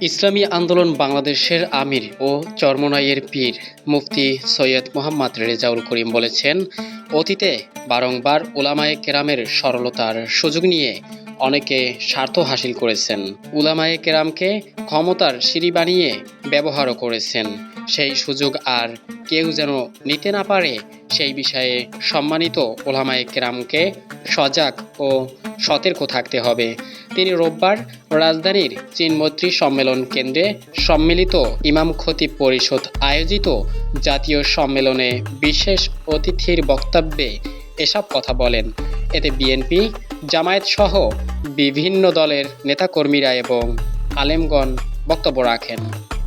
ইসলামী আন্দোলন বাংলাদেশের আমির ও চরমনাইয়ের পীর মুফতি সৈয়দ মোহাম্মদ রেজাউল করিম বলেছেন, অতীতে বারংবার উলামায়ে কেরামের সরলতার সুযোগ নিয়ে অনেকে স্বার্থ হাসিল করেছেন। উলামায়ে কেরামকে ক্ষমতার সিঁড়ি বানিয়ে ব্যবহারও করেছেন। সেই সুযোগ আর কেউ যেন নিতে না পারে সেই বিষয়ে সম্মানিত ওলামায়ে কেরামকে সজাগ ও সতর্ক থাকতে হবে। তিনি রোববার রাজধানীর চীনমৈত্রী সম্মেলন কেন্দ্রে সম্মিলিত ইমাম খতিব পরিষদ আয়োজিত জাতীয় সম্মেলনে বিশেষ অতিথির বক্তব্যে এসব কথা বলেন। এতে বিএনপি, জামায়াত সহ বিভিন্ন দলের নেতাকর্মীরা এবং আলেমগণ বক্তব্য রাখেন।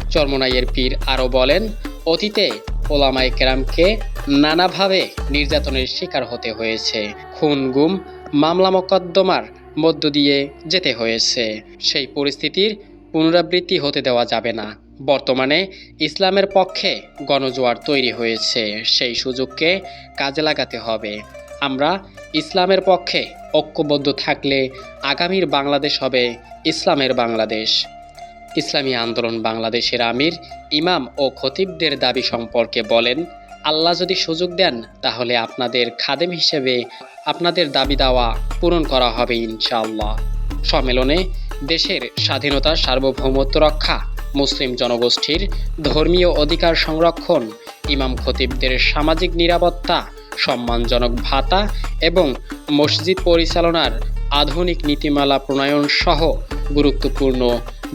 চরমনাইয়ের পীর আরও বলেন, অতীতে ওলামাই কেরামকে নানাভাবে নির্যাতনের শিকার হতে হয়েছে। খুন, গুম, মামলা মোকদ্দমার মধ্য দিয়ে যেতে হয়েছে। সেই পরিস্থিতির পুনরাবৃত্তি হতে দেওয়া যাবে না। বর্তমানে ইসলামের পক্ষে গণজোয়ার তৈরি হয়েছে। সেই সুযোগকে কাজে লাগাতে হবে। আমরা ইসলামের পক্ষে ঐক্যবদ্ধ থাকলে আগামীর বাংলাদেশ হবে ইসলামের বাংলাদেশ। ইসলামী আন্দোলন বাংলাদেশের আমির, ইমাম ও খতিবদের দাবি সম্পর্কে বলেন, আল্লাহ যদি সুযোগ দেন, তাহলে আপনাদের খাদেম হিসেবে আপনাদের দাবি দাওয়া পূরণ করা হবে ইনশাআল্লাহ। সম্মেলনে দেশের স্বাধীনতা, সার্বভৌমত্ব রক্ষা, মুসলিম জনগোষ্ঠীর ধর্মীয় অধিকার সংরক্ষণ, ইমাম খতিবদের সামাজিক নিরাপত্তা, সম্মানজনক ভাতা এবং মসজিদ পরিচালনার আধুনিক নীতিমালা প্রণয়ন সহ গুরুত্বপূর্ণ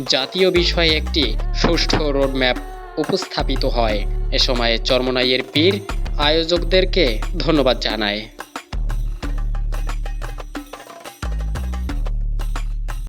জাতীয় বিষয়ে একটি সুষ্ঠু রোডম্যাপ উপস্থাপিত হয়। এ সময়ে চরমনাইয়ের পীর আয়োজকদেরকে ধন্যবাদ জানায়।